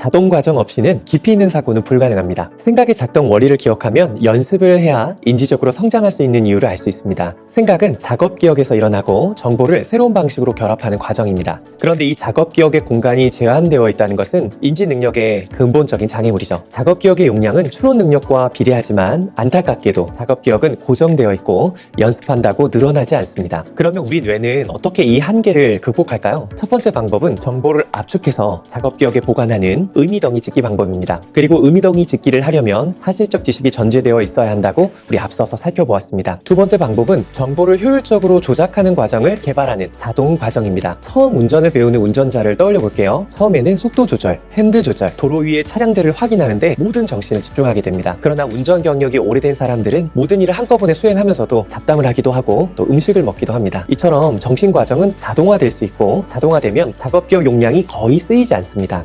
자동 과정 없이는 깊이 있는 사고는 불가능합니다. 생각의 작동 원리를 기억하면 연습을 해야 인지적으로 성장할 수 있는 이유를 알 수 있습니다. 생각은 작업 기억에서 일어나고 정보를 새로운 방식으로 결합하는 과정입니다. 그런데 이 작업 기억의 공간이 제한되어 있다는 것은 인지 능력의 근본적인 장애물이죠. 작업 기억의 용량은 추론 능력과 비례하지만 안타깝게도 작업 기억은 고정되어 있고 연습한다고 늘어나지 않습니다. 그러면 우리 뇌는 어떻게 이 한계를 극복할까요? 첫 번째 방법은 정보를 압축해서 작업 기억에 보관하는 의미덩이 짓기 방법입니다. 그리고 의미덩이 짓기를 하려면 사실적 지식이 전제되어 있어야 한다고 우리 앞서서 살펴보았습니다. 두 번째 방법은 정보를 효율적으로 조작하는 과정을 개발하는 자동 과정입니다. 처음 운전을 배우는 운전자를 떠올려 볼게요. 처음에는 속도 조절, 핸들 조절, 도로 위의 차량들을 확인하는데 모든 정신을 집중하게 됩니다. 그러나 운전 경력이 오래된 사람들은 모든 일을 한꺼번에 수행하면서도 잡담을 하기도 하고 또 음식을 먹기도 합니다. 이처럼 정신 과정은 자동화될 수 있고 자동화되면 작업 기억 용량이 거의 쓰이지 않습니다.